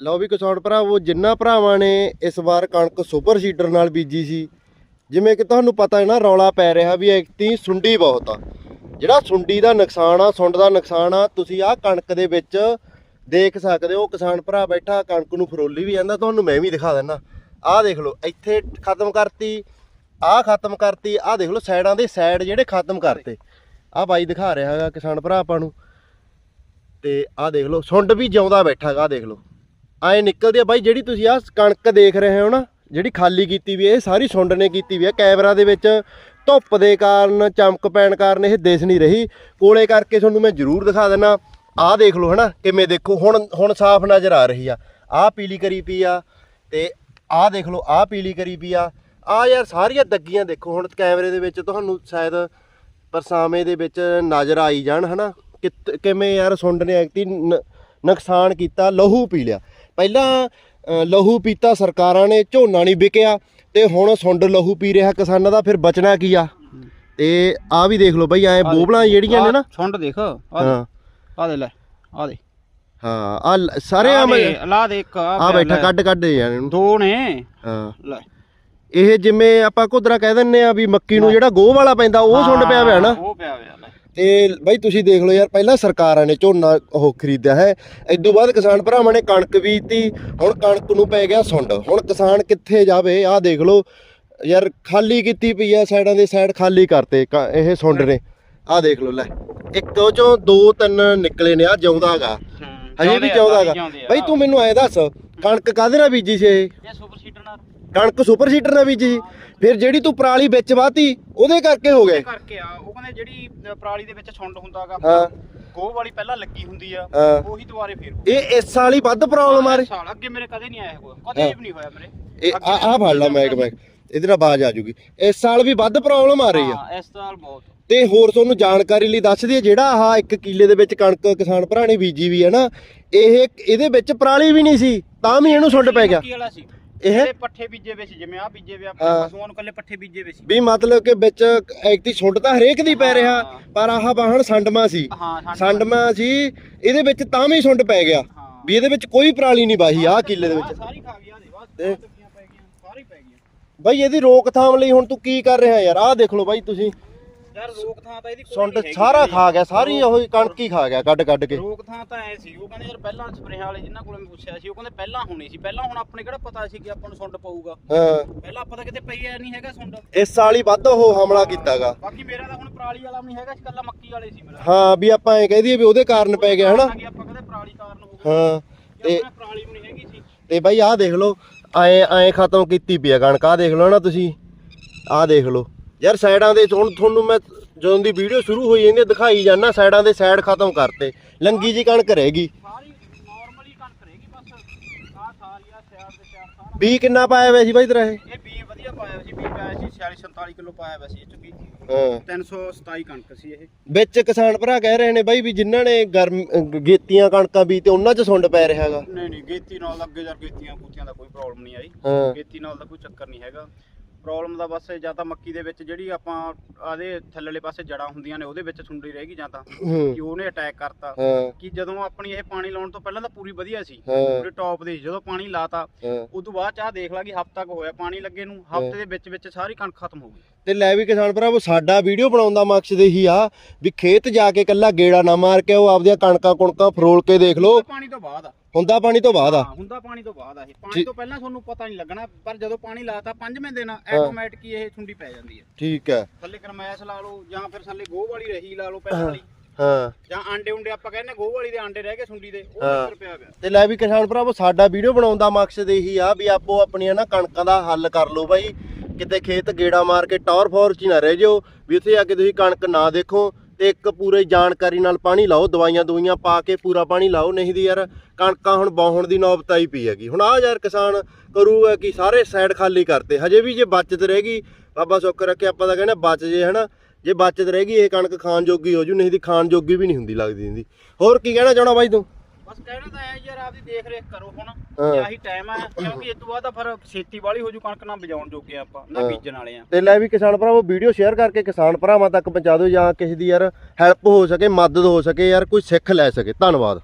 ਲਓ ਵੀ ਕਿਸਾਨ ਭਰਾਵੋ, ਜਿੰਨਾ ਭਰਾਵਾਂ ਨੇ ਇਸ ਵਾਰ ਕਣਕ ਸੁਪਰ ਸੀਡਰ ਨਾਲ ਬੀਜੀ ਸੀ, ਜਿਵੇਂ ਕਿ ਤੁਹਾਨੂੰ ਪਤਾ ਹੈ ਨਾ, ਰੌਲਾ ਪੈ ਰਿਹਾ ਵੀ ਐਕਤੀ ਸੁੰਡੀ ਬਹੁਤ ਆ। ਜਿਹੜਾ ਸੁੰਡੀ ਦਾ ਨੁਕਸਾਨ ਆ, ਸੁੰਡ ਦਾ ਨੁਕਸਾਨ ਆ, ਤੁਸੀਂ ਆਹ ਕਣਕ ਦੇ ਵਿੱਚ ਦੇਖ ਸਕਦੇ ਹੋ, ਕਿਸਾਨ ਭਰਾ ਬੈਠਾ, ਕਣਕ ਨੂੰ ਫਰੋਲੀ ਵੀ ਜਾਂਦਾ, ਤੁਹਾਨੂੰ ਮੈਂ ਵੀ ਦਿਖਾ ਦਿੰਦਾ ਆਹ ਦੇਖ ਲਓ, ਇੱਥੇ ਖਤਮ ਕਰਤੀ, ਆਹ ਖਤਮ ਕਰਤੀ, ਆਹ ਦੇਖ ਲਓ, ਸਾਈਡਾਂ ਦੇ ਸਾਈਡ ਜਿਹੜੇ ਖਤਮ ਕਰਤੇ। ਆਹ ਬਾਈ ਦਿਖਾ ਰਿਹਾ ਹੈਗਾ ਕਿਸਾਨ ਭਰਾ ਆਪਾਂ ਨੂੰ। ਤੇ ਆਹ ਦੇਖ ਲਓ, ਸੁੰਡ ਵੀ ਜਿਉਂਦਾ ਬੈਠਾ ਹੈਗਾ, ਆਹ ਦੇਖ ਲਓ। ਐ ਨਿਕਲਦੀ ਆ। ਬਾਈ, ਜਿਹੜੀ ਤੁਸੀਂ ਆਹ ਕਣਕ ਦੇਖ ਰਹੇ ਹੋ ਨਾ, ਜਿਹੜੀ ਖਾਲੀ ਕੀਤੀ ਵੀ ਇਹ ਸਾਰੀ ਸੁੰਡ ਨੇ ਕੀਤੀ ਵੀ ਆ। ਕੈਮਰਾ ਦੇ ਵਿੱਚ ਧੁੱਪ ਦੇ ਕਾਰਨ, ਚਮਕ ਪੈਣ ਕਾਰਨ ਇਹ ਦਿਸ ਨਹੀਂ ਰਹੀ। ਕੋਲੇ ਕਰਕੇ ਤੁਹਾਨੂੰ ਮੈਂ ਜ਼ਰੂਰ ਦਿਖਾ ਦਿੰਨਾ। ਆਹ ਦੇਖ ਲਓ ਹਨਾ, ਕਿਵੇਂ ਦੇਖੋ। ਹੁਣ ਹੁਣ ਸਾਫ਼ ਨਜ਼ਰ ਆ ਰਹੀ ਆ। ਆਹ ਪੀਲੀ ਕਰੀ ਪਈ ਆ ਤੇ ਆਹ ਦੇਖ ਲਓ, ਆਹ ਪੀਲੀ ਕਰੀ ਪਈ ਆ। ਆ ਯਾਰ ਸਾਰੀਆਂ ਦੱਗੀਆਂ ਦੇਖੋ। ਹੁਣ ਕੈਮਰੇ ਦੇ ਵਿੱਚ ਤੁਹਾਨੂੰ ਸ਼ਾਇਦ ਪਰਸਾਵੇਂ ਦੇ ਵਿੱਚ ਨਜ਼ਰ ਆਈ ਜਾਣ ਹਨਾ। ਕਿਤ- ਕਿਵੇਂ ਯਾਰ ਸੁੰਡ ਨੇ ਐਕਟੀ ਨੁਕਸਾਨ ਕੀਤਾ, ਲਹੂ ਪੀ ਲਿਆ। ਪਹਿਲਾਂ ਲਹੂ ਪੀਤਾ ਸਰਕਾਰਾਂ ਨੇ ਝੋਨਾ ਨਹੀਂ ਵਿਕਿਆ ਤੇ ਹੁਣ ਸੁੰਡ ਲਹੂ ਪੀ ਰਿਹਾ ਕਿਸਾਨਾਂ ਦਾ ਫਿਰ ਬਚਣਾ ਕੀ ਆ? ਤੇ ਆ ਵੀ ਦੇਖ ਲਓ ਬਈ ਐ ਬੋਬਲਾਂ ਜਿਹੜੀਆਂ ਨੇ ਨਾ। ਸੁੰਡ ਦੇਖ ਆ ਹਾਂ। ਆ ਦੇ ਲੈ ਆ ਦੇ। ਹਾਂ ਆ ਸਾਰੇ ਆ ਲਾ ਦੇ ਇੱਕ ਆ ਬੈਠਾ ਕੱਢ ਕੱਢ ਇਹਨੂੰ। ਦੋ ਨੇ। ਹਾਂ। ਲੈ। ਇਹ ਜਿਵੇਂ ਆਪਾਂ ਕੁਦਰਾ ਕਹਿ ਦਿੰਨੇ ਆ ਵੀ ਮੱਕੀ ਨੂੰ ਜਿਹੜਾ ਗੋਹ ਵਾਲਾ ਪੈਂਦਾ ਉਹ ਸੁੰਡ ਪਿਆ ਹੋਇਆ ਨਾ। ਉਹ ਪਿਆ ਹੋਇਆ ਲੈ ਤੇ ਬਾਈ ਤੁਸੀਂ ਦੇਖ ਲਓ ਯਾਰ ਪਹਿਲਾਂ ਸਰਕਾਰਾਂ ਨੇ ਝੋਨਾ ਉਹ ਖਰੀਦਿਆ ਹੈ। ਇਦੋਂ ਬਾਅਦ ਕਿਸਾਨ ਭਰਾਵਾਂ ਨੇ ਕਣਕ ਬੀਜਤੀ ਹੁਣ ਕਣਕ ਨੂੰ ਪੈ ਗਿਆ ਸੁੰਡ। ਹੁਣ ਕਿਸਾਨ ਕਿੱਥੇ ਜਾਵੇ ਆਹ ਦੇਖ ਲਓ। ਯਾਰ ਖਾਲੀ ਕੀਤੀ ਪਈ ਆ ਸਾਈਡਾਂ ਦੇ ਸਾਈਡ ਖਾਲੀ ਕਰਤੇ ਇਹ ਸੁੰਡ ਨੇ। ਆਹ ਦੇਖ ਲਓ ਲੈ। ਇੱਕ ਉਹ ਚੋਂ ਦੋ ਤਿੰਨ ਨਿਕਲੇ ਨੇ ਆ ਜਿਉਂਦਾ ਹੈਗਾ ਹਜੇ ਵੀ ਜਿਉਂਦਾ ਹੈਗਾ ਬਾਈ ਤੂੰ ਮੈਨੂੰ ਐ ਦੱਸ ਕਣਕ ਕਾਹਦੇ ਨਾਲ ਬੀਜੀ ਸੀ ਇਹ? ਇਹ ਸੁਪਰ ਕਣਕ ਸੁਪਰ ਸੀਡਰ ਨਾਲ ਬੀਜੀ ਫਿਰ ਜਿਹੜੀ ਤੂੰ ਪਰਾਲੀ ਵਿੱਚ ਵਾਤੀ ਉਹਦੇ ਕਰਕੇ ਹੋ ਗਏ। ਕਰਕੇ ਆ ਉਹ ਕਹਿੰਦੇ ਜਿਹੜੀ ਪਰਾਲੀ ਦੇ ਵਿੱਚ ਸੁੰਡ ਹੁੰਦਾਗਾ ਹਾਂ। ਗੋਹ ਵਾਲੀ ਪਹਿਲਾਂ ਲੱਗੀ ਹੁੰਦੀ ਆ ਹਾਂ। ਉਹੀ ਦੁਬਾਰੇ ਫੇਰ ਇਹ ਇਸ ਸਾਲ ਹੀ ਵੱਧ ਪ੍ਰੋਬਲਮ ਆ ਰਹੀ ਸਾਲ ਅੱਗੇ ਮੇਰੇ ਕਦੇ ਨਹੀਂ ਆਇਆ ਕੋਈ ਕਦੇ ਵੀ ਨਹੀਂ ਹੋਇਆ ਮੇਰੇ। ਇਹ ਆ ਆ ਫੜ ਲਾ ਮੈਕ ਮੈਕ ਇਹਦੇ ਨਾਲ ਆਵਾਜ਼ ਆ ਜੂਗੀ। ਇਸ ਸਾਲ ਵੀ ਵੱਧ ਪ੍ਰੋਬਲਮ ਆ ਰਹੀ ਆ। ਹਾਂ ਇਸ ਸਾਲ ਬਹੁਤ। ਤੇ ਹੋਰ ਤੁਹਾਨੂੰ ਜਾਣਕਾਰੀ ਲਈ ਦੱਸ ਦਈਏ ਜਿਹੜਾ ਆਹ ਇੱਕ ਕਿੱਲੇ ਦੇ ਵਿੱਚ ਕਣਕ ਕਿਸਾਨ ਭਰਾ ਨੇ ਬੀਜੀ ਵੀ ਹੈ ਨਾ ਇਹ ਇਹਦੇ ਵਿੱਚ ਪਰਾਲੀ ਵੀ ਨਹੀਂ ਸੀ ਤਾਂ ਵੀ ਇਹਨੂੰ ਸੁੰਡ ਪੈ ਗਿਆ। ਵਾਲਾ ਸੀ। ਇਹ ਜਿਹੜੇ ਪੱਠੇ ਬੀਜੇ ਵੇ ਸੀ ਜਿਵੇਂ ਆ ਬੀਜੇ ਵੇ ਆਪਣੇ ਹਾਂ। ਪਸ਼ੂਆਂ ਨੂੰ ਕੱਲੇ ਪੱਠੇ ਬੀਜੇ ਵੇ ਸੀ। ਵੀ ਮਤਲਬ ਕਿ ਵਿੱਚ ਐਕਤੀ ਸੁੰਡ ਤਾਂ ਹਰੇਕ ਦੀ ਪੈ ਰਿਹਾ ਹਾਂ। ਪਰ ਆਹ ਬਾਹਣ ਸੰਡਮਾ ਸੀ। ਹਾਂ ਸਾਡੇ- ਸੰਡਮਾ ਸੀ ਇਹਦੇ ਵਿੱਚ ਤਾਂ ਵੀ ਸੁੰਡ ਪੈ ਗਿਆ ਹਾਂ। ਵੀ ਇਹਦੇ ਵਿੱਚ ਕੋਈ ਪਰਾਲੀ ਨਹੀਂ ਬਾਹੀ ਆਹ ਕਿੱਲੇ ਦੇ ਆਹ ਵਿੱਚ। ਸਾਰੀ ਖਾ ਗਿਆ ਦੇ ਬਾਅਦ ਤੇ- ਪੈ ਗਈਆਂ ਸਾਰੀ ਪੈ ਗਈਆਂ। ਬਾਈ ਇਹਦੀ ਰੋਕਥਾਮ ਲਈ ਹੁਣ ਤੂੰ ਕੀ ਕਰ ਰਿਹਾ ਯਾਰ ਆਹ ਦੇਖ ਲਓ ਬਾਈ ਤੁਸੀਂ। ਤਾਂ ਇਹਦੀ ਕੋਈ ਸੁੰਡ ਹੈਗੀ ਸਾਰਾ। ਖਾ ਗਿਆ ਸਾਰੀ ਉਹ ਕਣਕ ਹੀ ਖਾ ਗਿਆ ਕੱਢ ਕੱਢ ਕੇ। ਰੋਕ ਥਾਂ ਤਾਂ ਐ ਸੀ ਉਹ ਕਹਿੰਦੇ ਯਾਰ ਪਹਿਲਾਂ ਸਪਰੇਹਾਂ ਵਾਲੇ ਜਿਨ੍ਹਾਂ ਕੋਲੇ ਮੈਂ ਪੁੱਛਿਆ ਸੀ ਉਹ ਕਹਿੰਦੇ ਪਹਿਲਾਂ ਹੋਣੀ ਸੀ ਪਹਿਲਾਂ ਹੁਣ ਆਪਣੇ ਕਿਹੜਾ ਪਤਾ ਸੀ ਕਿ ਆਪਾਂ ਨੂੰ ਸੁੰਡ ਪਊਗਾ? ਹਾਂ। ਪਹਿਲਾਂ ਆਪਾਂ ਤਾਂ ਕਿਤੇ ਪਈ ਐ ਨਹੀਂ ਹੈਗਾ ਸੁੰਡ। ਇਸ ਸਾਲ ਹੀ ਵੱਧ ਉਹ ਹਮਲਾ ਕੀਤਾਗਾ। ਬਾਕੀ ਮੇਰਾ ਤਾਂ ਹੁਣ ਪਰਾਲੀ ਵਾਲਾ ਵੀ ਨਹੀਂ ਹੈਗਾ ਇਕੱਲਾ ਮੱਕੀ ਵਾਲੇ ਸੀ ਮੇਰਾ। ਹਾਂ ਵੀ ਆਪਾਂ ਐ ਕਹਿ ਦਈਏ ਵੀ ਉਹਦੇ ਕਾਰਨ ਪੈ ਗਿਆ ਹਨਾ? ਕਿ ਆਪਾਂ ਕਹਿੰਦੇ ਪਰਾਲੀ ਕਾਰਨ ਹੋ ਗਿਆ। ਹਾਂ ਤੇ ਤੇ ਪਰਾਲੀ ਵੀ ਨਹੀਂ ਹੈਗੀ ਸੀ। ਤੇ ਬਾਈ ਆਹ ਦੇਖ ਲਓ ਐ ਐ ਖਤਮ ਕੀਤੀ ਪਈ ਆ ਕਣਕ ਆਹ ਦੇਖ ਲਓ ਨਾ ਤੁਸੀਂ ਆਹ ਦੇਖ ਲਓ। ਯਾਰ ਸਾਈਡਾਂ ਦੇ ਹੁਣ ਤੁਹਾਨੂੰ ਮੈਂ ਜਦੋਂ ਦੀ ਵੀਡੀਓ ਸ਼ੁਰੂ ਹੋਈ ਜਾਂਦੀ ਦਿਖਾਈ ਜਾਂਦਾ ਸਾਈਡਾਂ ਦੇ ਸਾਈਡ ਖਤਮ ਕਰਤੇ। ਲੰਗੀ ਜੀ ਕਣਕ ਰਹੇਗੀ ਬੀ ਕਿੰਨਾ ਪਾਇਆ ਹੋਇਆ ਸੀ ਬਾਈ ਤੇਰਾ ਇਹ? ਇਹ ਬੀ ਵਧੀਆ ਪਾਇਆ ਹੋਇਆ ਸੀ ਬੀ ਪਾਇਆ ਸੀ 46 47 ਕਿਲੋ ਪਾਇਆ ਹੋਇਆ ਸੀ ਇਹ ਚ ਹਾਂ। 327 ਕਣਕ ਸੀ ਇਹ। ਵਿੱਚ ਕਿਸਾਨ ਭਰਾ ਕਹਿ ਰਹੇ ਨੇ ਬਾਈ ਵੀ ਜਿਨ੍ਹਾਂ ਨੇ ਗਰਮ ਗੇਤੀਆਂ ਕਣਕਾਂ ਵੀ ਤੇ ਉਹਨਾਂ 'ਚ ਸੁੰਡ ਪੈ ਰਿਹਾ ਹੈਗਾ। ਨਹੀਂ ਨਹੀਂ ਗੇਤੀ ਨਾਲ ਅੱਗੇ ਯਾਰ ਗੇਤੀਆਂ ਕੂਤੀਆਂ ਦਾ ਕੋਈ ਪ੍ਰੋਬਲਮ ਨਹੀਂ ਆਈ। ਹਾਂ। ਗੇਤੀ ਨਾਲ ਦਾ ਕੋਈ ਚੱਕਰ ਨਹੀਂ ਹੈਗਾ। ਪ੍ਰੋਬਲਮ ਦਾ ਬਸ ਜਾਂ ਤਾਂ ਮੱਕੀ ਦੇ ਵਿੱਚ ਜਿਹੜੀ ਆਪਾਂ ਆਦੇ ਥੱਲੇਲੇ ਪਾਸੇ ਜੜਾਂ ਹੁੰਦੀਆਂ ਨੇ ਉਹਦੇ ਵਿੱਚ ਸੁੰਡੀ ਰਹੇਗੀ ਜਾਂ ਤਾਂ ਹੂੰ, ਕਿ ਉਹਨੇ ਅਟੈਕ ਕਰਤਾ। ਹਾਂ। ਕਿ ਜਦੋਂ ਆਪਣੀ ਇਹ ਪਾਣੀ ਲਾਉਣ ਤੋਂ ਪਹਿਲਾਂ ਤਾਂ ਪੂਰੀ ਵਧੀਆ ਸੀ। ਹਾਂ। ਪੂਰੇ ਟੌਪ ਦੇ ਸੀ। ਜਦੋਂ ਪਾਣੀ ਲਾਤਾ ਹਾਂ। ਉਸ ਤੋਂ ਬਾਅਦ ਚ ਆਹ ਦੇਖ ਲਾ ਕਿ ਹਫ਼ਤਾ ਕੁ ਹੋਇਆ ਪਾਣੀ ਲੱਗੇ ਨੂੰ ਹਫ਼ਤੇ ਦੇ ਵਿੱਚ ਵਿੱਚ ਸਾਰੀ ਕਣਕ ਖਤਮ ਹੋ ਗਈ। ਤੇ ਲੈ ਵੀ ਕਿਸਾਨ ਭਰਾਵੋ ਸਾਡਾ ਵੀਡੀਓ ਬਣਾਉਣ ਦਾ ਮਕਸਦ ਇਹੀ ਆ ਵੀ ਖੇਤ ਜਾ ਕੇ ਕੱਲਾ ਗੇੜਾ ਨਾ ਮਾਰ ਕੇ ਉਹ ਆਪਦੀਆਂ ਕਣਕਾਂ ਕੁਣਕਾਂ ਫਰੋਲ ਕੇ ਦੇਖ ਲਓ। ਪਾਣੀ ਤੋਂ ਬਾਅਦ ਆ। ਹੁੰਦਾ ਪਾਣੀ ਤੋਂ ਬਾਅਦ ਆ। ਹਾਂ ਹੁੰਦਾ ਪਾਣੀ ਤੋਂ ਬਾਅਦ ਆ ਇਹ। ਪਾਣੀ ਜੀ। ਤੋਂ ਪਹਿਲਾਂ ਤੁਹਾਨੂੰ ਪਤਾ ਨਹੀਂ ਲੱਗਣਾ ਪਰ ਜਦੋਂ ਪਾਣੀ ਲਾਤਾ ਪੰਜਵੇਂ ਦਿਨ ਆਟੋਮੈਟਿਕ ਹੀ ਇਹ ਸੁੰਡੀ ਪੈ ਜਾਂਦੀ ਹੈ ਠੀਕ ਹੈ। ਥੱਲੇ ਕਰਮੈਸ ਲਾ ਲਓ ਜਾਂ ਫਿਰ ਥੱਲੇ ਗੋਹ ਵਾਲੀ ਰਹੀ ਲਾ ਲਓ ਪਹਿਲਾਂ ਵਾਲੀ। ਹਾਂ। ਜਾਂ ਆਂਡੇ ਉਂਡੇ ਆਪਾਂ ਕਹਿੰਦੇ ਗੋਹ ਵਾਲੀ ਦੇ ਆਂਡੇ ਰਹਿ ਗਏ ਸੁੰਡੀ ਦੇ ਉਹ ਹਾਂ। ਉੱਪਰ ਪਿਆ ਪਿਆ ਤੇ ਲੈ ਵੀ ਕਿਸਾਨ ਭਰਾਵੋ ਸਾਡਾ ਵੀਡੀਓ ਬਣਾਉਣ ਦਾ ਮਕਸਦ ਇਹੀ ਆ ਵੀ ਆਪੋ ਆਪਣੀਆਂ ਨਾ ਕਣਕਾਂ ਦਾ ਹੱਲ ਕਰ ਲਓ ਬਾਈ। ਕਿਤੇ ਖੇਤ ਗੇੜਾ ਮਾਰ ਕੇ ਟੌਰ ਫੋਰ ਚ ਹੀ ਨਾ ਰਹਿ ਜਾਓ, ਵੀ ਉੱਥੇ ਆ ਕੇ ਤੁਸੀਂ ਕਣਕ ਨਾ ਦੇਖੋ ਤੇ ਇੱਕ ਪੂਰੇ ਜਾਣਕਾਰੀ ਨਾਲ ਪਾਣੀ ਲਾਓ, ਦਵਾਈਆਂ ਦਵਾਈਆਂ ਪਾ ਕੇ ਪੂਰਾ ਪਾਣੀ ਲਾਓ। ਨਹੀਂ ਦੀ ਯਾਰ, ਕਣਕਾਂ ਹੁਣ ਬਾਹਣ ਦੀ ਨੌਬਤ ਆਈ ਪਈ ਹੈਗੀ। ਹੁਣ ਆ ਯਾਰ ਕਿਸਾਨ ਕਰੂਗਾ ਕਿ ਸਾਰੇ ਸਾਈਡ ਖਾਲੀ ਕਰਤੇ। ਹਜੇ ਵੀ ਜੇ ਬਚਤ ਰਹੇਗੀ ਬਾਬਾ ਸੁੱਖ ਰੱਖੇ, ਆਪਾਂ ਤਾਂ ਕਹਿੰਦੇ ਬਚ ਜੇ, ਹਨਾ? ਜੇ ਬਚਤ ਰਹੇਗੀ ਇਹ ਕਣਕ ਖਾਣ ਜੋਗੀ ਹੋ ਜੂ, ਨਹੀਂ ਦੀ ਖਾਣ ਜੋਗੀ ਵੀ ਨਹੀਂ ਹੁੰਦੀ ਲੱਗਦੀ ਹੁੰਦੀ ਹੋਰ ਕੀ ਕਹਿਣਾ ਚਾਹਣਾ ਬਾਈ ਤੂੰ? ਬਸ ਕਹਿਣਾ ਤਾਂ ਹੈ ਯਾਰ ਆਪਦੀ ਦੇਖ ਰੇਖ ਕਰੋ ਹੁਣ ਹਾਂ। ਆਹੀ ਟਾਈਮ ਆ ਕਿਉਂਕਿ ਇਸ ਤੋਂ ਬਾਅਦ ਤਾਂ ਫਿਰ ਛੇਤੀ ਵਾਲੀ ਹੋ ਜੂ ਕਣਕ ਨਾ ਬਜਾਉਣ ਜੋਗੇ ਆਪਾਂ ਨਾ ਹਾਂ। ਬੀਜਣ ਵਾਲੇ ਆ ਤੇ ਲੈ ਵੀ ਕਿਸਾਨ ਭਰਾਵੋ ਵੀਡੀਓ ਸ਼ੇਅਰ ਕਰਕੇ ਕਿਸਾਨ ਭਰਾਵਾਂ ਤੱਕ ਪਹੁੰਚਾ ਦਿਓ ਜਾਂ ਕਿਸੇ ਦੀ ਯਾਰ ਹੈਲਪ ਹੋ ਸਕੇ ਮਦਦ ਹੋ ਸਕੇ ਯਾਰ ਕੋਈ ਸਿੱਖ ਲੈ ਸਕੇ ਧੰਨਵਾਦ